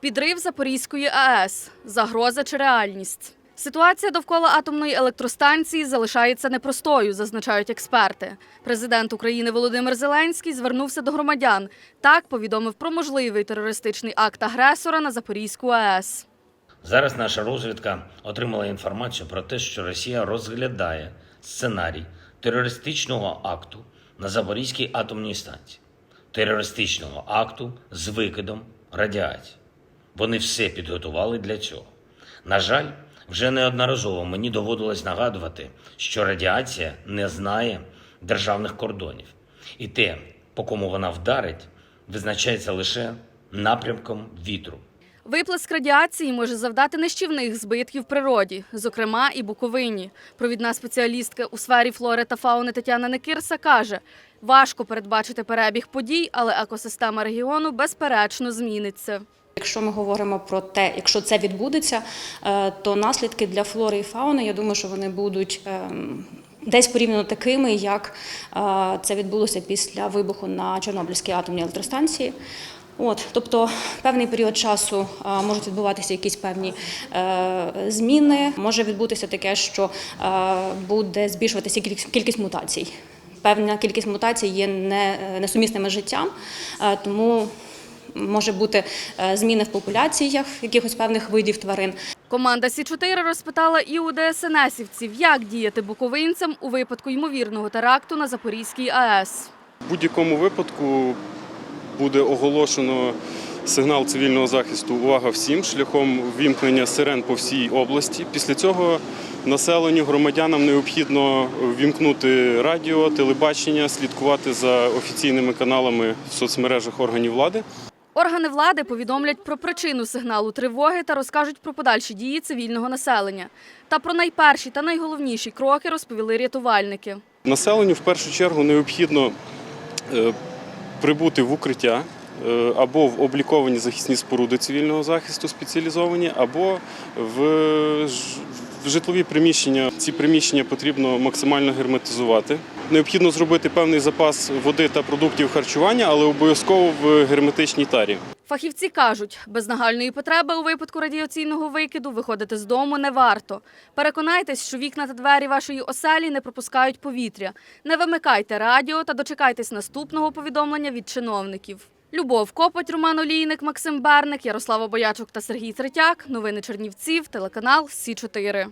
Підрив Запорізької АЕС загроза чи реальність. Ситуація довкола атомної електростанції залишається непростою, зазначають експерти. Президент України Володимир Зеленський звернувся до громадян. Так повідомив про можливий терористичний акт агресора на Запорізьку АЕС. Зараз наша розвідка отримала інформацію про те, що Росія розглядає сценарій терористичного акту на Запорізькій атомній станції, терористичного акту з викидом радіації. Вони все підготували для цього. На жаль, вже неодноразово мені доводилось нагадувати, що радіація не знає державних кордонів, і те, по кому вона вдарить, визначається лише напрямком вітру. Виплеск радіації може завдати нищівних збитків природі, зокрема і Буковині. Провідна спеціалістка у сфері флори та фауни Тетяна Некирса каже, важко передбачити перебіг подій, але екосистема регіону безперечно зміниться. Якщо ми говоримо про те, якщо це відбудеться, е, то наслідки для флори і фауни, я думаю, що вони будуть ем, десь порівняно такими, як е, це відбулося після вибуху на Чорнобильській атомній електростанції. От, тобто певний період часу е, можуть відбуватися якісь певні зміни. Може відбутися таке, що буде збільшуватися кількість, мутацій. Певна кількість мутацій є не, несумісними з життям, тому може бути е, зміни в популяціях якихось певних видів тварин. Команда Сі-4 розпитала і у ДСНСівців, як діяти буковинцям у випадку ймовірного теракту на Запорізькій АЕС. В будь-якому випадку буде оголошено сигнал цивільного захисту Увага всім шляхом ввімкнення сирен по всій області. Після цього населенню громадянам необхідно ввімкнути радіо, телебачення, слідкувати за офіційними каналами в соцмережах органів влади. Органи влади повідомлять про причину сигналу тривоги та розкажуть про подальші дії цивільного населення. Та про найперші та найголовніші кроки розповіли рятувальники. Населенню в першу чергу необхідно е, прибути в укриття е, або в обліковані захисні споруди цивільного захисту спеціалізовані, або в житлові приміщення. Ці приміщення потрібно максимально герметизувати. Необхідно зробити певний запас води та продуктів харчування, але обов'язково в герметичній тарі. Фахівці кажуть, без нагальної потреби у випадку радіаційного викиду виходити з дому не варто. Переконайтесь, що вікна та двері вашої оселі не пропускають повітря. Не вимикайте радіо та дочекайтесь наступного повідомлення від чиновників. Любов Копоть, Роман Олійник, Максим Берник, Ярослава Боячук та Сергій Третяк. Новини Чернівців, телеканал Сі 4